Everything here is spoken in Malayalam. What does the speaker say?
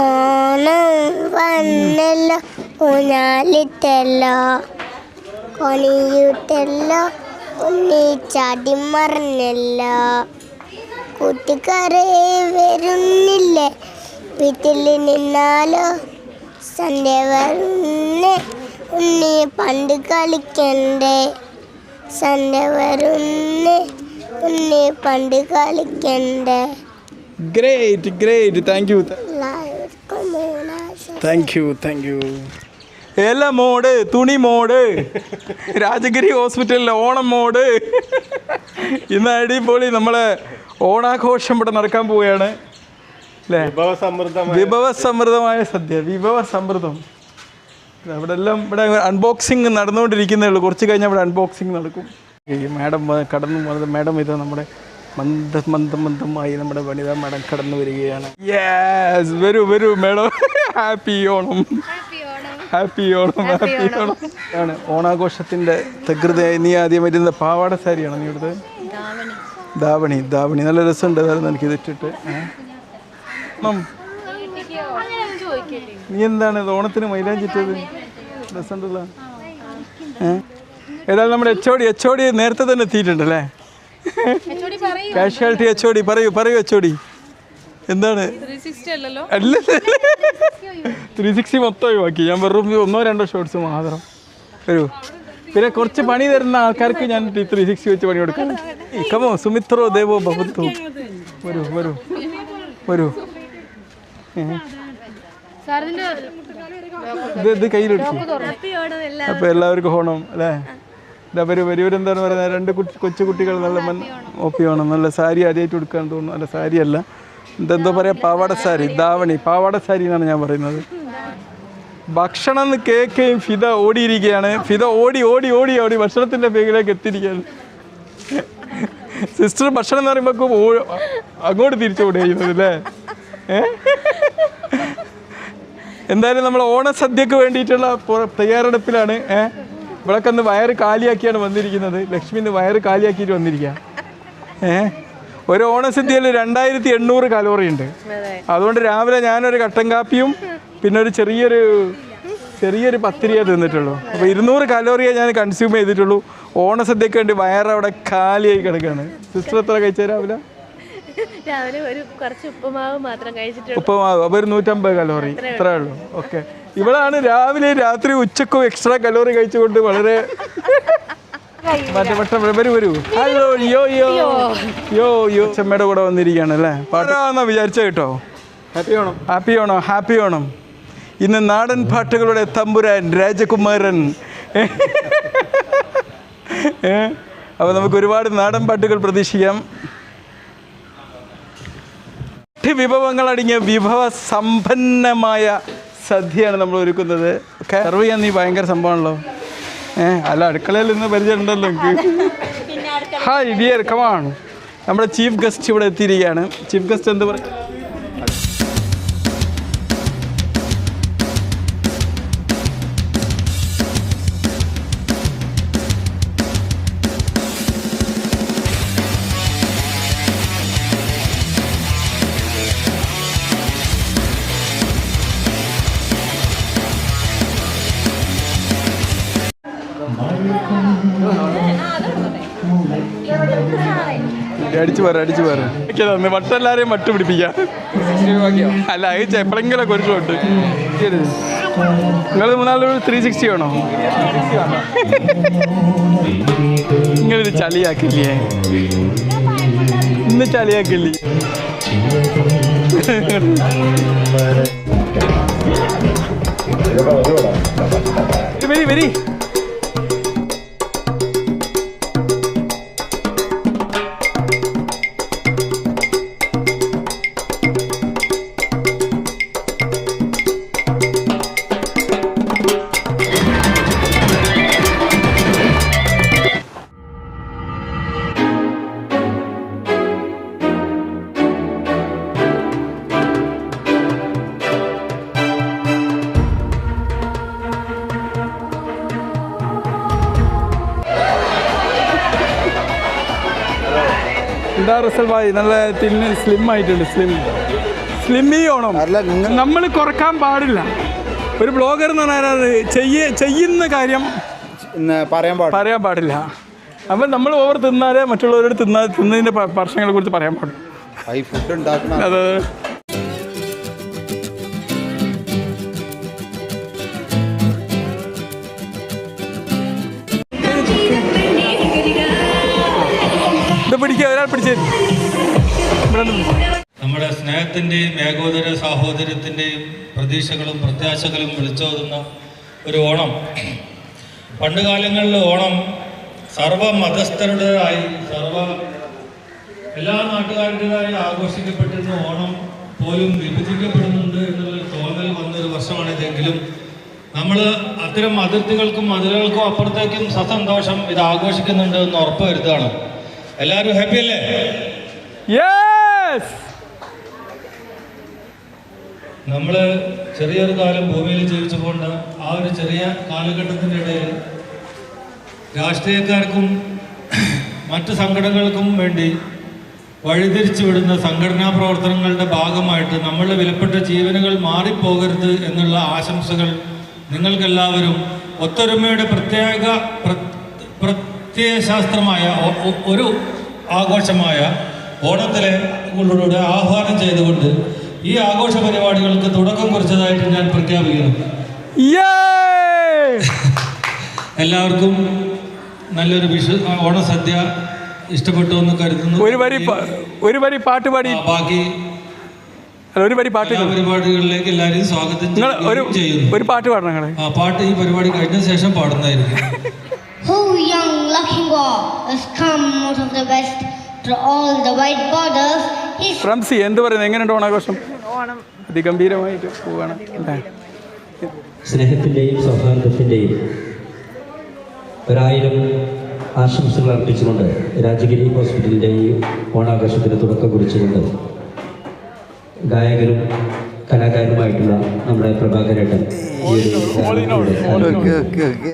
ഓണം വന്നല്ലോ ഊഞ്ഞാലിട്ടല്ലോ. കൊണിയിട്ടല്ലോ ഉണ്ണി ചാടി മറിഞ്ഞല്ലോ കൂട്ടുകാരെ വരുന്നില്ലേ വീട്ടിൽ നിന്നാലോ? സന്ധ്യ വരുന്നേ ഉണ്ണി പണ്ട് കളിക്കണ്ടേ? സന്ധ്യ വരുന്നേ ഉണ്ണി പണ്ട് കളിക്കണ്ടേ? Great great thank you thank you thank you ഇല മോഡ് തുണി മോഡ് രാജഗിരി ഹോസ്പിറ്റലിലെ ഓണം മോഡ് ഇന്ന് അടിപൊളി നമ്മളെ ഓണാഘോഷം ഇവിടെ നടക്കാൻ പോവുകയാണ്. അല്ലേ? വിഭവസമൃദ്ധമായ വിഭവ സമൃദ്ധമായ സദ്യ വിഭവ സമൃദ്ധം അവിടെ എല്ലാം ഇവിടെ അൺബോക്സിങ് നടന്നുകൊണ്ടിരിക്കുന്നേ ഉള്ളൂ. കുറച്ച് കഴിഞ്ഞാൽ ഇവിടെ അൺബോക്സിങ് നടക്കും. ഈ മാഡം കടന്നു പോകുന്നത് മാഡം ഇത് നമ്മുടെ മന്ദ മന്ദം മന്ദമായി നമ്മുടെ വനിതാ മാഡം കടന്നു വരികയാണ്. യെസ് വരൂ വരൂ madam. Happy Onam. Happy Onam. Happy Onam ആണ് ഓണാഘോഷത്തിന്റെ തകൃത നീ ആദ്യം വരുന്ന പാവാട സാരിയാണ് നീ ഇവിടുത്തെ ദാവണി. ദാവണി നല്ല രസമുണ്ട് അതായിരുന്നു എനിക്ക് ഇതിട്ടിട്ട്? നീ എന്താണ് ഓണത്തിന് മൈലാഞ്ചിട്ടത് രസമുണ്ടല്ലോ. ഏതായാലും നമ്മുടെ എച്ച് ഓടി എച്ച് ഓടി നേരത്തെ തന്നെ എത്തിയിട്ടുണ്ടല്ലേ കാഷ്വാലിറ്റി എച്ച് ഓടി ഡി പറയൂ പറയൂ എച്ച് ഒ ഡി എന്താണ്? അല്ല. ത്രീ സിക്സ്റ്റി മൊത്തം ഒഴിവാക്കി. ഞാൻ വെറും ഒന്നോ രണ്ടോ ഷോർട്സ് മാത്രം. വരൂ. പിന്നെ കുറച്ച് പണി തരുന്ന ആൾക്കാർക്ക് ഞാൻ ത്രീ സിക്സ്റ്റി വെച്ച് പണി കൊടുക്കാം. കമോ സുമിത്രോ ദേവോ ഭവത്തു വരൂ വരൂ. വരൂ. ഇത് ഇത് കയ്യിലെടുത്തു അപ്പോൾ എല്ലാവർക്കും. ഹോണം അല്ലേ? ഇതാ വരൂ വരൂരെന്താണ് പറയുന്നത്? രണ്ട് കുട്ടി കൊച്ചു കുട്ടികൾ നല്ല മൻ ഓപ്പി ഓണം. നല്ല സാരി ആദ്യമായിട്ട് കൊടുക്കാൻ തോന്നുന്നു. അല്ല സാരി എന്തെന്തോ പറയാ പാവാട സാരി ദാവണി പാവാട സാരി എന്നാണ് ഞാൻ പറയുന്നത്. ഭക്ഷണം എന്ന് കേൾക്കുകയും ഫിത ഓടിയിരിക്കുകയാണ്. ഫിത ഓടി ഓടി ഓടി ഓടി ഭക്ഷണത്തിന്റെ പേരിലേക്ക് എത്തിയിരിക്കുകയാണ്. സിസ്റ്റർ ഭക്ഷണം എന്ന് പറയുമ്പോൾ അങ്ങോട്ട് തിരിച്ചു ചെയ്യുന്നത് അല്ലേ എന്തായാലും നമ്മൾ ഓണസദ്യക്ക് വേണ്ടിയിട്ടുള്ള തയ്യാറെടുപ്പിലാണ്. ഏഹ് ഇവിടൊക്കെ ഒന്ന് വയറ് കാലിയാക്കിയാണ് വന്നിരിക്കുന്നത്. ലക്ഷ്മി വയറ് കാലിയാക്കിയിട്ട് വന്നിരിക്കുക ഏഹ് ഒരു ഓണസദ്യയിൽ രണ്ടായിരത്തി എണ്ണൂറ് കലോറി ഉണ്ട്. അതുകൊണ്ട് രാവിലെ ഞാനൊരു കട്ടൻ കാപ്പിയും പിന്നെ ഒരു ചെറിയൊരു ചെറിയൊരു പത്തിരിയേ തിന്നിട്ടുള്ളൂ. അപ്പോൾ ഇരുന്നൂറ് കലോറിയേ ഞാൻ കൺസ്യൂം ചെയ്തിട്ടുള്ളൂ. ഓണസദ്യക്ക് വേണ്ടി വയറവിടെ കാലിയായി കിടക്കുകയാണ് സിസ്റ്റർ എത്ര കഴിച്ച രാവിലെ? രാവിലെ ഒരു കുറച്ച് ഉപ്പുമാവ് മാത്രം കഴിച്ചിട്ടുള്ളൂ. ഉപ്പമാവ്. അപ്പോൾ ഒരു നൂറ്റമ്പത് കലോറി. ഇത്രേ ഉള്ളൂ. ഓക്കെ. ഇവളാണ് രാവിലെ രാത്രി ഉച്ചക്കും എക്സ്ട്രാ കലോറി കഴിച്ചുകൊണ്ട് വളരെ മറ്റേ മറ്റേ വരൂ വരൂ. ഹലോ യോ യോ. യോ യോ. ചെമ്മയുടെ കൂടെ വന്നിരിക്കുകയാണ് അല്ലേ? പാട്ടാണെന്നാ വിചാരിച്ച കേട്ടോ? Happy Onam happy Onam happy Onam ഇന്ന് നാടൻ പാട്ടുകളുടെ തമ്പുരാൻ രാജകുമാരൻ. അപ്പൊ അപ്പോൾ നമുക്ക് ഒരുപാട് നാടൻ പാട്ടുകൾ പ്രതീക്ഷിക്കാം. വിഭവങ്ങൾ അടങ്ങിയ വിഭവ സമ്പന്നമായ സദ്യയാണ് നമ്മൾ ഒരുക്കുന്നത്. സെർവ് ചെയ്യാൻ നീ ഭയങ്കര സംഭവമാണല്ലോ. ഏ അല്ല അടുക്കളയിൽ നിന്ന് പരിചയമുണ്ടല്ലോ എനിക്ക്. ഹായ് ഡിയർ കമാൺ നമ്മുടെ ചീഫ് ഗസ്റ്റ് ഇവിടെ എത്തിയിരിക്കുകയാണ്. ചീഫ് ഗസ്റ്റ് എന്ത് പറയും അടിച്ചു പറ അടിച്ചു പിടിപ്പിക്കാം. അല്ല അത് എപ്പോഴെങ്കിലും ഷോട്ട് നിങ്ങൾ മൂന്നാൽ ത്രീ സിക്സ്റ്റി ആണോ നിങ്ങളിത് ചളിയാക്കില്ലേ? ഇന്ന് ചളിയാക്കില്ലേ? വരി. എന്താ റിസൾട്ട് ആയി നല്ല തിന്ന് സ്ലിം ആയിട്ടുണ്ട് സ്ലിം സ്ലിമ്മി ഓണം. നമ്മൾ കുറയ്ക്കാൻ പാടില്ല. ഒരു ബ്ലോഗർ എന്ന് പറഞ്ഞാൽ ചെയ്യ ചെയ്യുന്ന കാര്യം പറയാൻ പാടില്ല. പറയാൻ പാടില്ല. അപ്പം നമ്മൾ ഓവർ തിന്നാലേ മറ്റുള്ളവരോട് തിന്നാ തിന്നതിന്റെ പ്രശ്നങ്ങളെ കുറിച്ച് പറയാൻ പാടില്ല. ഫുഡ് ഉണ്ടാക്കുന്ന നമ്മുടെ സ്നേഹത്തിന്റെയും ഏകോദര സാഹോദര്യത്തിന്റെയും പ്രതീക്ഷകളും പ്രത്യാശകളും വിളിച്ചോതുന്ന ഒരു ഓണം. പണ്ട് കാലങ്ങളിൽ ഓണം സർവ മതസ്ഥരുടേതായി സർവ എല്ലാ നാട്ടുകാരുടേതായി ആഘോഷിക്കപ്പെട്ടിരുന്ന ഓണം പോലും വിഭജിക്കപ്പെടുന്നുണ്ട് എന്നുള്ളൊരു തോന്നൽ വന്നൊരു വർഷമാണിതെങ്കിലും. നമ്മൾ അത്തരം അതിർത്തികൾക്കും മതിലുകൾക്കും അപ്പുറത്തേക്കും സസന്തോഷം ഇത് ആഘോഷിക്കുന്നുണ്ട് എന്ന് ഉറപ്പ് വരുത്തുകയാണ് എല്ലാവരും ഹാപ്പി അല്ലേ? നമ്മൾ ചെറിയൊരു കാലം ഭൂമിയിൽ ജീവിച്ചുകൊണ്ട് ആ ഒരു ചെറിയ കാലഘട്ടത്തിന്റെ ഇടയിൽ രാഷ്ട്രീയക്കാർക്കും മറ്റ് സംഘടനകൾക്കും വേണ്ടി വഴിതിരിച്ചു വിടുന്ന സംഘടനാ പ്രവർത്തനങ്ങളുടെ ഭാഗമായിട്ട് നമ്മളുടെ വിലപ്പെട്ട ജീവനുകൾ മാറിപ്പോകരുത് എന്നുള്ള ആശംസകൾ നിങ്ങൾക്കെല്ലാവരും ഒത്തൊരുമയുടെ പ്രത്യേക പ്ര- പ്രത്യയശാസ്ത്രമായ ഒരു ആഘോഷമായ ഓണത്തിലെ കൂടെ ആഹ്വാനം ചെയ്തുകൊണ്ട് ഈ ആഘോഷ പരിപാടികൾക്ക് തുടക്കം കുറിച്ചതായിട്ട് ഞാൻ പ്രഖ്യാപിക്കുന്നു. എല്ലാവർക്കും നല്ലൊരു വിഷു ഓണസദ്യ ഇഷ്ടപ്പെട്ടു എന്ന് കരുതുന്നു. ഒരു വരി ഒരു വരി പാട്ട് പാടി ബാക്കി ഒരു വരി പാട്ട് പരിപാടികളിലേക്ക് എല്ലാവരെയും സ്വാഗതം ഒരു ചെയ്യുന്നു. ഒരു പാട്ട് പാടണം ആ പാട്ട് ഈ പരിപാടി കഴിഞ്ഞ ശേഷം പാടുന്നതായിരിക്കും. Who young war has come out of the west through all the white borders. His Ramsi എന്ത് പറയുന്നത് എങ്ങനെയുണ്ട് ഓണാഘോഷം? അതിഗംഭീരമായിട്ട് പോവുകയാണ് അല്ലേ? സ്നേഹത്തിന്റെയും സൗഹാർദ്ദത്തിന്റെയും ഒരായിരം ആശംസകൾ അർപ്പിച്ചുകൊണ്ട് രാജഗിരി ഹോസ്പിറ്റലിന്റെയും ഓണാഘോഷത്തിന് തുടക്കം കുറിച്ചുകൊണ്ട് ഗായകരും കലാകാരനുമായിട്ടുള്ള നമ്മുടെ പ്രഭാകരേട്ടൻ ഈ ഒരു in all. ഗാനത്തിലൂടെ